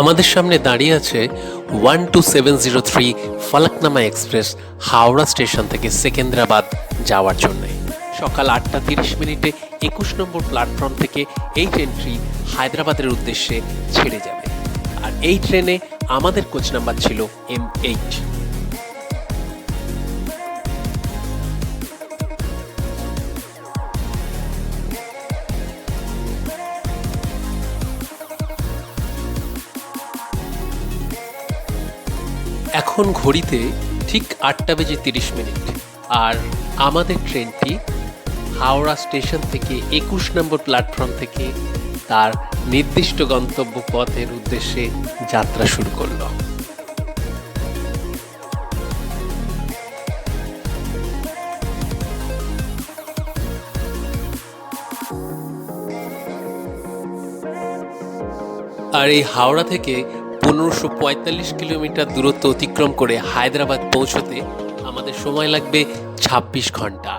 আমাদের সামনে দাঁড়িয়ে আছে one two seven zero three Falaknuma express, Howrah station থেকে সেকেন্দ্রাবাদ যাওয়ার জন্য। সকাল আটটা তিরিশ মিনিটে একুশ নম্বর প্ল্যাটফর্ম থেকে এই ট্রেনটি হায়দ্রাবাদের উদ্দেশ্যে ছেড়ে যাবে। আর এই ট্রেনে আমাদের কোচ নাম্বার ছিল এম এইট। এখন ঘড়িতে ঠিক আটটা বেজে তিরিশ মিনিট। আর আমাদের ট্রেনটি হাওড়া স্টেশন থেকে একুশ নম্বর প্ল্যাটফর্ম থেকে তার নির্দিষ্ট গন্তব্য পথের উদ্দেশ্যে যাত্রা শুরু করল। আর এই হাওড়া থেকে পনেরোশো পঁয়তাল্লিশ কিলোমিটার দূরত্ব অতিক্রম করে হায়দ্রাবাদ পৌঁছতে আমাদের সময় লাগবে ছাব্বিশ ঘণ্টা।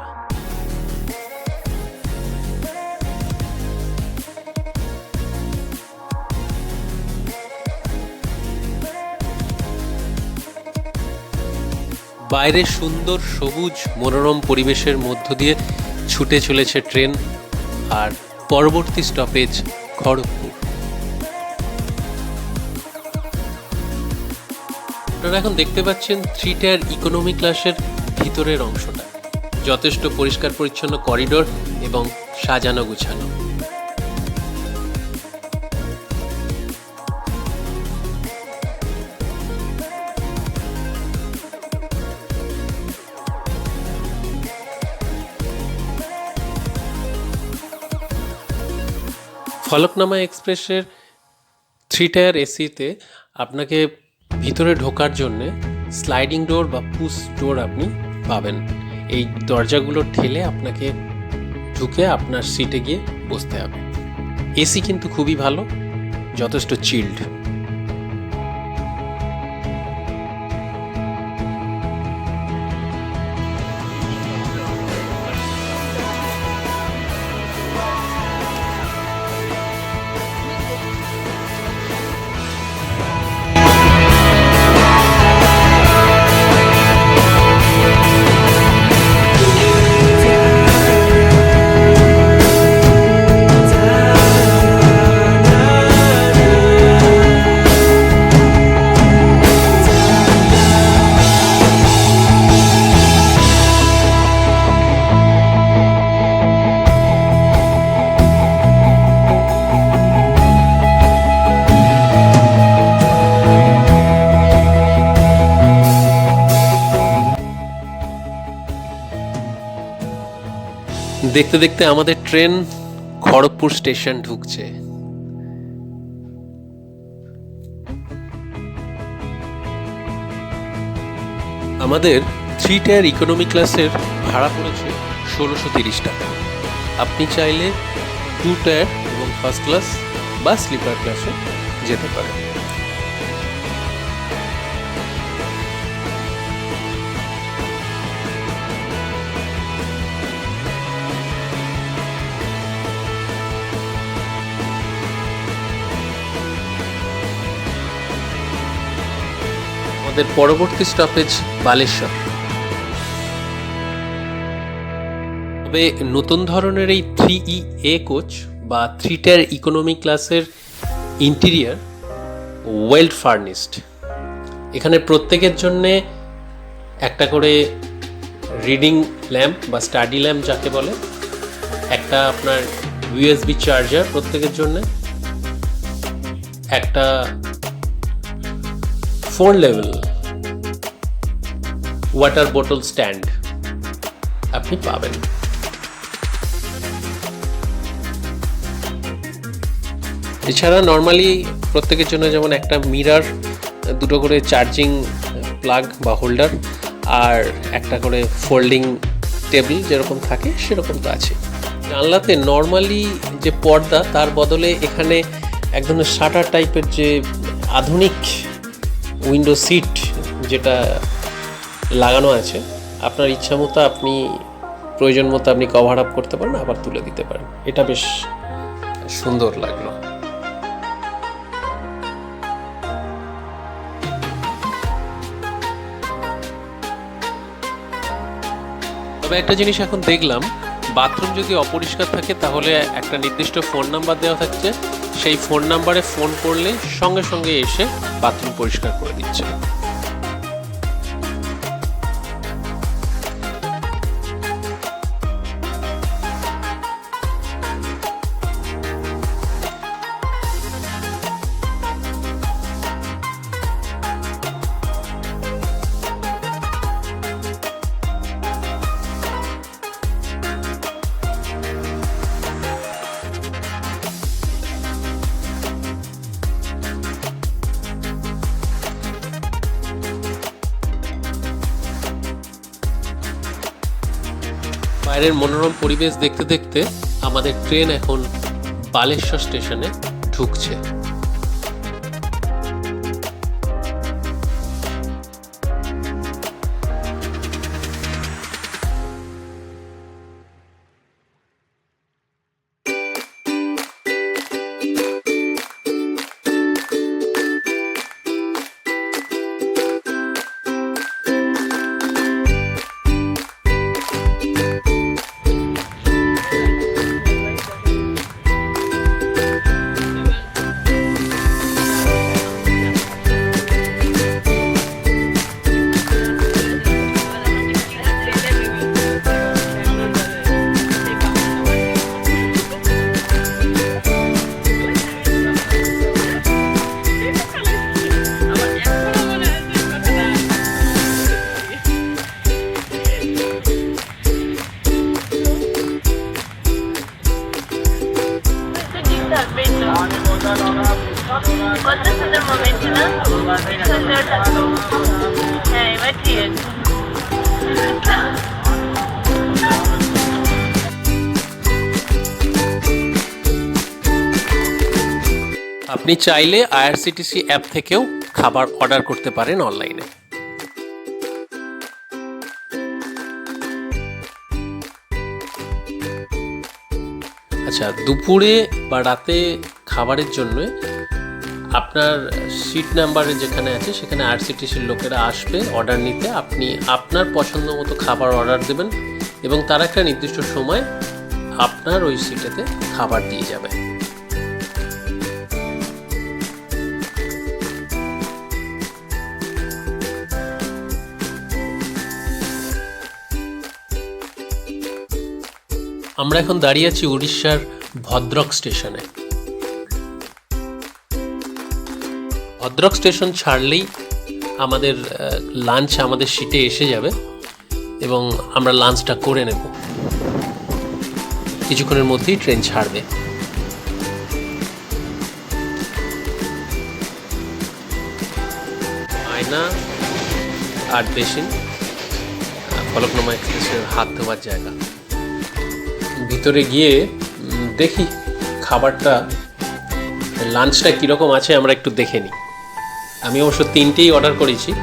বাইরে সুন্দর, সবুজ, মনোরম পরিবেশের মধ্য দিয়ে ছুটে চলেছে ট্রেন আর পরবর্তী স্টপেজ খড়গপুর। আপনারা এখন দেখতে পাচ্ছেন থ্রি টায়ার ইকোনমি ক্লাসের ভিতরের অংশটা। যথেষ্ট পরিষ্কার পরিচ্ছন্ন করিডোর এবং সাজানো গুছানো। ফলকনামা এক্সপ্রেসের থ্রি টায়ার এসিতে আপনাকে ভিতরে ঢোকার জন্যে স্লাইডিং ডোর বা পুশ ডোর আপনি পাবেন। এই দরজাগুলো ঠেলে আপনাকে ঢুকে আপনার সিটে গিয়ে বসতে হবে। এসি কিন্তু খুবই ভালো, যথেষ্ট চিল্ড দেখতে দেখতে আমাদের ট্রেন খড়গপুর স্টেশন ঢুকছে। আমাদের থ্রি টায়ার ইকোনমি ক্লাসের ভাড়া পড়েছে ষোলোশো তিরিশ টাকা। আপনি চাইলে টু টায়ার এবং ফার্স্ট ক্লাস বা স্লিপার ক্লাসে যেতে পারেন। আমাদের পরবর্তী স্টপেজ বালেশ্বর। তবে নতুন ধরনের এই থ্রি ই এ কোচ বা থ্রি টায়ার ইকোনমি ক্লাসের ইন্টেরিয়ার ওয়েল ফার্নিশড এখানে প্রত্যেকের জন্যে একটা করে রিডিং ল্যাম্প বা স্টাডি ল্যাম্প যাকে বলে, একটা আপনার ইউএসবি চার্জার প্রত্যেকের জন্যে, একটা phone level water bottle stand আপনি পাবেন। এছাড়া নর্মালি প্রত্যেকের জন্য যেমন একটা মিরার দুটো করে চার্জিং প্লাগ বা হোল্ডার আর একটা করে ফোল্ডিং টেবিল যেরকম থাকে সেরকম তো আছে। জানলাতে নর্মালি যে পর্দা তার বদলে এখানে এক ধরনের শাটার টাইপের যে আধুনিক উইন্ডো সিট যেটা লাগানো আছে। আপনার ইচ্ছা মতো আপনি, প্রয়োজন মতো আপনি কভার আপ করতে পারেন, আবার তুলে দিতে পারেন। এটা বেশ সুন্দর লাগল। তবে একটা জিনিস এখন দেখলাম, বাথরুম যদি অপরিষ্কার থাকে, তাহলে একটা নির্দিষ্ট ফোন নাম্বার দেওয়া থাকছে। সেই ফোন নাম্বারে ফোন করলে সঙ্গে সঙ্গে এসে বাথরুম পরিষ্কার করে দিচ্ছে। বাইরের মনোরম পরিবেশ দেখতে দেখতে আমাদের ট্রেন এখন বালেশ্বর স্টেশনে ঢুকছে। চাইলে আইআরসিটিসি অ্যাপ থেকেও খাবার অর্ডার করতে পারেন অনলাইনে। আচ্ছা দুপুরে বা রাতে খাবারের জন্য আপনার সিট নাম্বারে যেখানে আছে, সেখানে আরসিটিসির লোকেরা আসবে, অর্ডার নিতে। আপনি আপনার পছন্দ মতো খাবার অর্ডার দেবেন এবং তারা একটা নির্দিষ্ট সময় আপনার ওই সিটেতে খাবার দিয়ে যাবে। আমরা এখন দাঁড়িয়ে আছি উড়িষ্যার ভদ্রক স্টেশনে। ভদ্রক স্টেশন ছাড়লেই আমাদের লাঞ্চ আমাদের সিটে এসে যাবে এবং আমরা লাঞ্চটা করে নেব। কিছুক্ষণের মধ্যেই ট্রেন ছাড়বে। আয়না আর বেসিন ফলকনামা এক্সপ্রেসের হাত ধোয়ার জায়গা। ভিতরে গিয়ে দেখি খাবারটা, লাঞ্চটা কীরকম আছে, আমরা একটু দেখে নিই। আমি অবশ্য তিনটেই অর্ডার করেছি।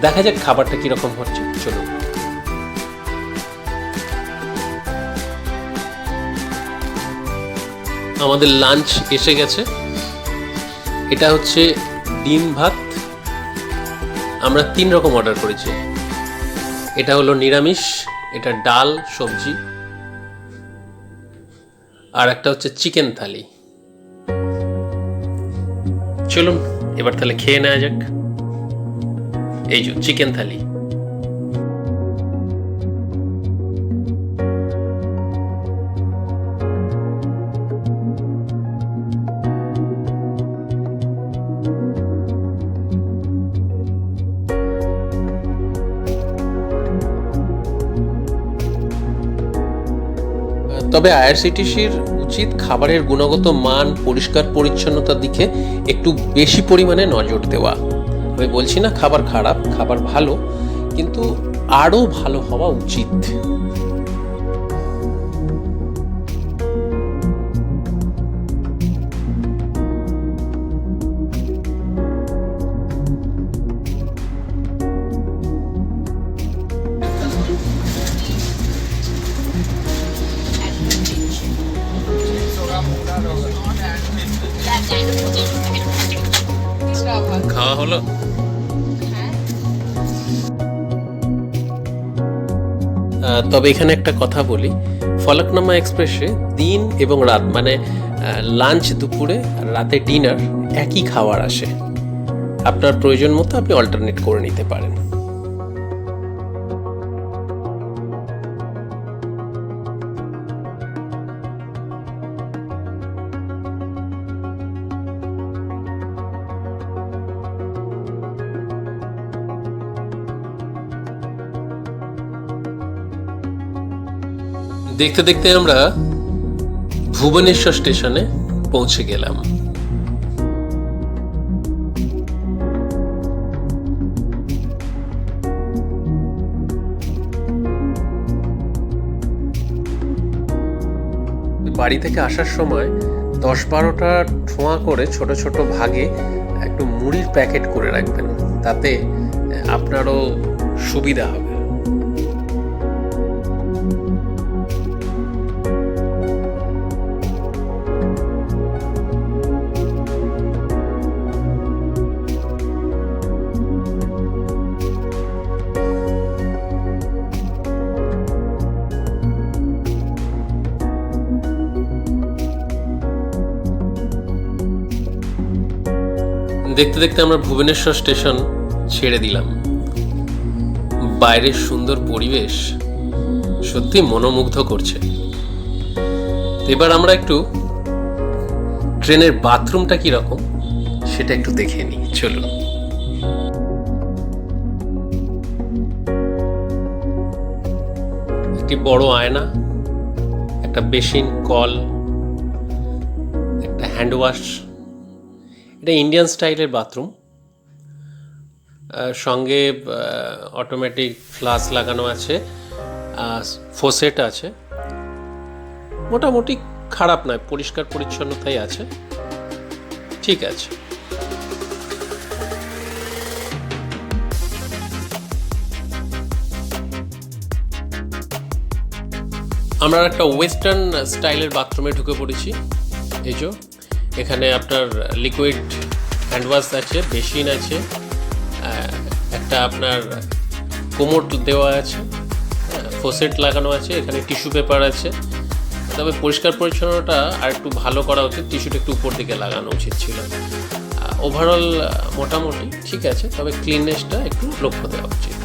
দেখা যাক খাবারটা কীরকম হচ্ছে। চলুন। আমাদের লাঞ্চ এসে গেছে। এটা হচ্ছে ডিম ভাত। আমরা তিন রকম অর্ডার করেছি। এটা হলো নিরামিষ, এটা ডাল, সবজি। আর একটা হচ্ছে চিকেন থালি। চলুন, এবার তাহলে খেয়ে নেওয়া যাক। এই যে, চিকেন থালি। তবে আইআরসিটিসির উচিত খাবারের গুণগত মান, পরিষ্কার পরিচ্ছন্নতার দিকে একটু বেশি পরিমাণে নজর দেওয়া। আমি বলছি না খাবার খারাপ, খাবার ভালো, কিন্তু আরও ভালো হওয়া উচিত। তবে এখানে একটা কথা বলি। ফলকনামা এক্সপ্রেসে দিন এবং রাত মানে লাঞ্চ দুপুরে আর রাতে ডিনার একই খাওয়ার আসে। আপনার প্রয়োজন মতো আপনি অল্টারনেট করে নিতে পারেন। দেখতে দেখতে আমরা ভুবনেশ্বর স্টেশনে পৌঁছে গেলাম। বাড়ি থেকে আসার সময় দশ বারোটা ঠোঁয়া করে ছোট ছোট ভাগে একটু মুড়ির প্যাকেট করে রাখবেন। তাতে আপনারও সুবিধা হবে। দেখতে দেখতে আমরা ভুবনেশ্বর স্টেশন ছেড়ে দিলাম। বাইরের সুন্দর পরিবেশ সত্যি মনোমুগ্ধ করছে। এবার আমরা একটু ট্রেনের বাথরুমটা কি রকম সেটা একটু দেখে নিই, চলুন। একটি বড় আয়না, একটা বেসিন, কল, একটা হ্যান্ড ওয়াশ এটা ইন্ডিয়ান স্টাইলের বাথরুম সঙ্গে অটোমেটিক ফ্লাস লাগানো আছে ফোসেট আছে। মোটামুটি খারাপ নয়, পরিষ্কার পরিচ্ছন্নতাই আছে। ঠিক আছে। আমরা একটা ওয়েস্টার্ন স্টাইলের বাথরুমে ঢুকে পড়েছি। এই যে। এখানে আপনার লিকুইড হ্যান্ডওয়াশ আছে বেসিন আছে একটা আপনার কোমোট দেওয়া আছে ফোসেট লাগানো আছে, এখানে টিস্যু পেপার আছে। তবে পরিষ্কার পরিচ্ছন্নতা আর একটু ভালো করা উচিত টিস্যুটা একটু উপর দিকে লাগানো উচিত ছিল। ওভারঅল মোটামুটি ঠিক আছে, তবে ক্লিননেসটা একটু লক্ষ্য দেওয়া উচিত।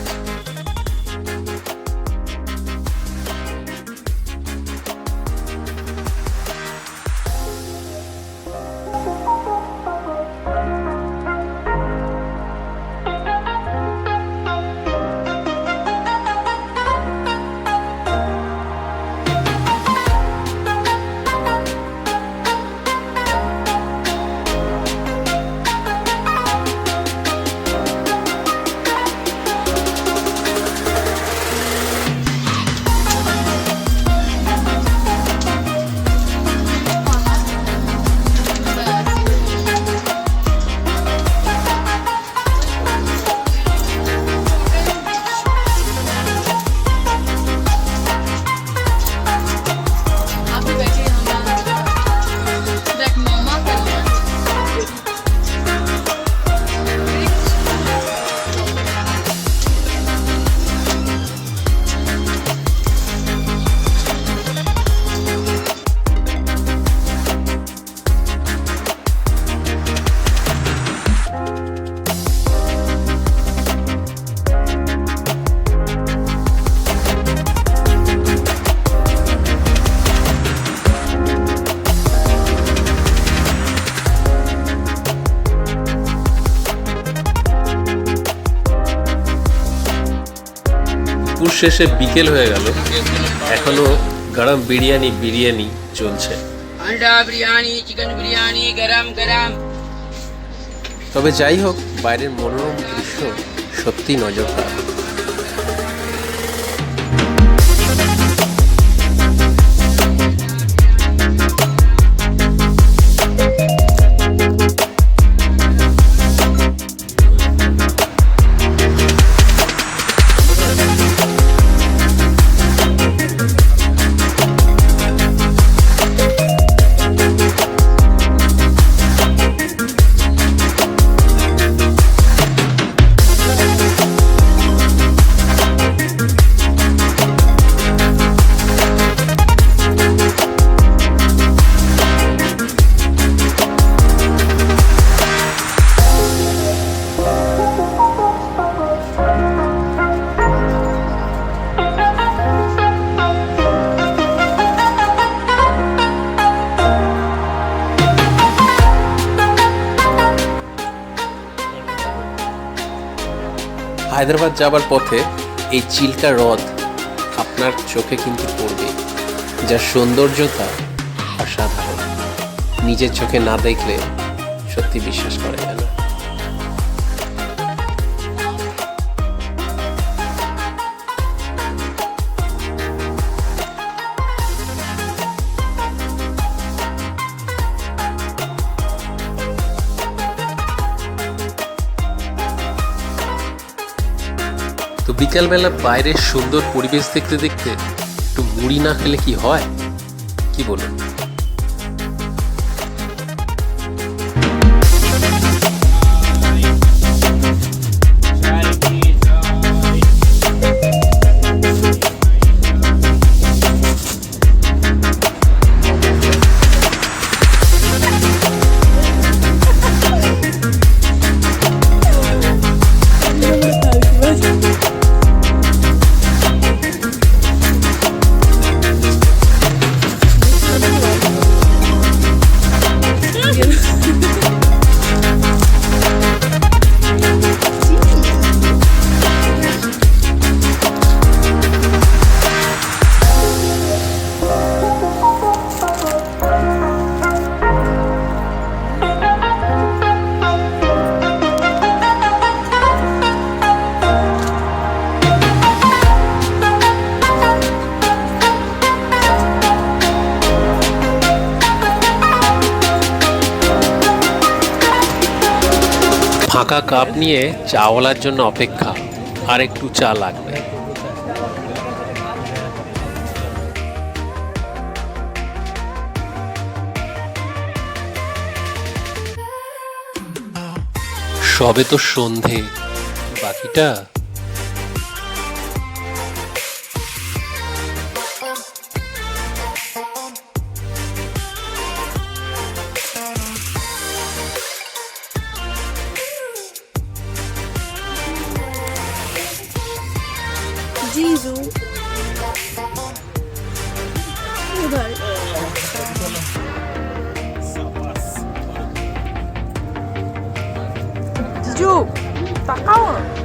শেষে বিকেল হয়ে গেল। এখনও গরম বিরিয়ানি বিরিয়ানি চলছে। বিরিয়ানি চিকেন বিরিয়ানি গরম তবে যাই হোক বাইরের মনোরম দৃশ্য সত্যি নজর যাবার পথে এই চিল্কা হ্রদ আপনার চোখে কিন্তু পড়বে, যার সৌন্দর্যতা অসাধারণ। নিজের চোখে না দেখলে সত্যি বিশ্বাস করা যায় না। বিকালবেলা বাইরের সুন্দর পরিবেশ দেখতে দেখতে একটু মুড়ি না খেলে কি হয়? কি বলুন? ফাঁকা কাপ নিয়ে চাওয়ালার জন্য অপেক্ষা আর একটু চা লাগবে। সবে তো সন্ধে বাকিটা Ju, tak kau.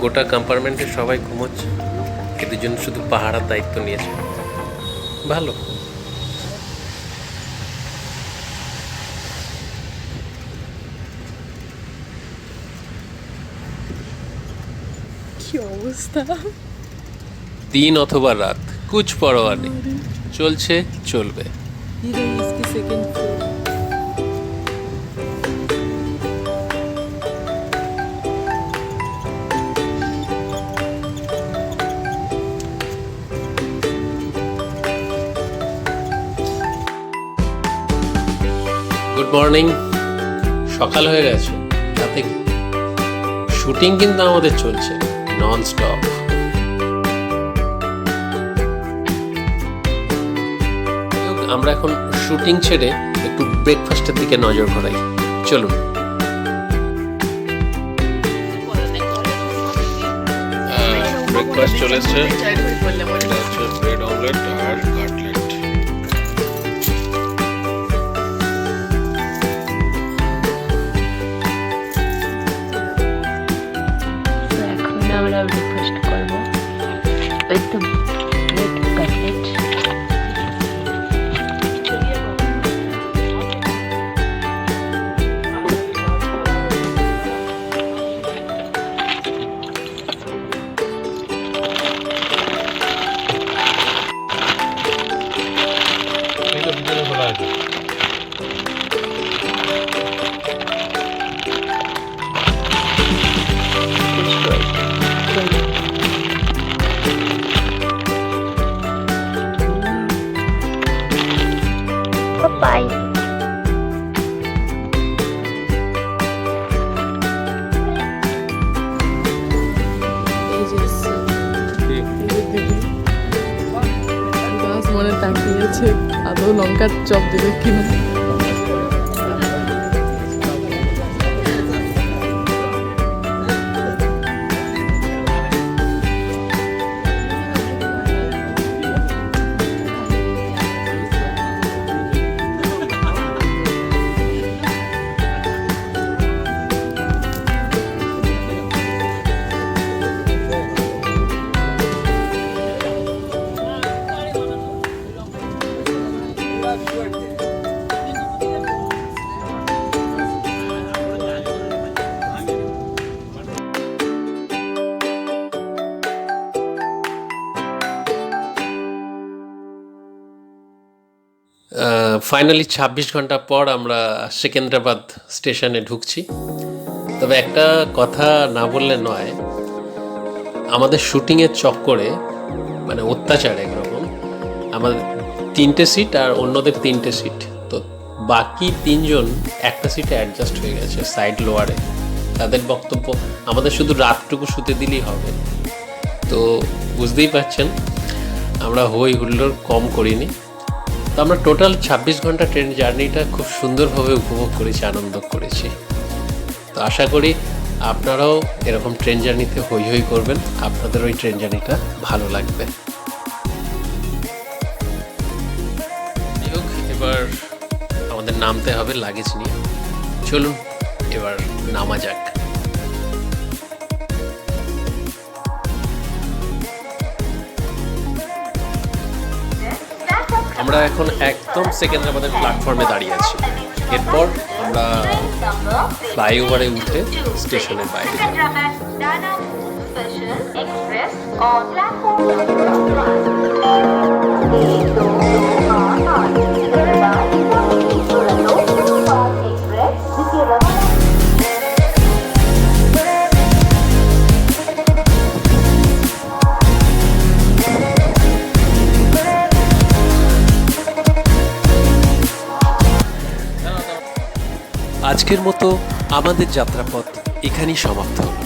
গোটা কম্পার্টমেন্টে সবাই ঘুমোচ্ছে। এ দুজন শুধু পাহারার দায়িত্ব নিয়েছে। ভালো। কি অবস্থা? দিন অথবা রাত কুচ পরোয়া নেই। চলছে চলবে। ये মর্নিং সকাল হয়ে গেছে। তাতে শুটিং কিন্তু আমাদের চলছে নন স্টপ আমরা এখন শুটিং ছেড়ে একটু ব্রেকফাস্টের দিকে নজর ঘোরাই চলুন। ব্রেকফাস্ট চলে এসছে। এটা ব্রেড অমলেট তাকিয়েছে আদৌ লঙ্কার চপ দেবে কিনা ফাইনালি ছাব্বিশ ঘণ্টা পর আমরা সেকেন্দ্রাবাদ স্টেশনে ঢুকছি। তবে একটা কথা না বললে নয়, আমাদের শুটিংয়ের চক্করে মানে অত্যাচার একরকম, আমাদের তিনটে সিট আর অন্যদের তিনটে সিট। তো বাকি তিনজন একটা সিটে অ্যাডজাস্ট হয়ে গেছে সাইড লোয়ারে তাদের বক্তব্য, আমাদের শুধু রাতটুকু শুতে দিলেই হবে। তো বুঝতেই পারছেন, আমরা হই হুল্লোড়, কম করিনি। তো আমরা টোটাল ছাব্বিশ ঘণ্টা ট্রেন জার্নিটা খুব সুন্দরভাবে উপভোগ করেছি, আনন্দ করেছি। তো আশা করি আপনারাও এরকম ট্রেন জার্নিতে হই হই করবেন, আপনাদের ওই ট্রেন জার্নিটা ভালো লাগবে। এবার আমাদের নামতে হবে লাগেজ নিয়ে। চলুন, এবার নামা যাক। আমরা এখন একদম সেকেন্দ্রাবাদের প্ল্যাটফর্মে দাঁড়িয়ে আছি এরপর আমরা ফ্লাইওভারে উঠে স্টেশনের বাইরে। আজকের মতো আমাদের যাত্রাপথ এখানেই সমাপ্ত। হল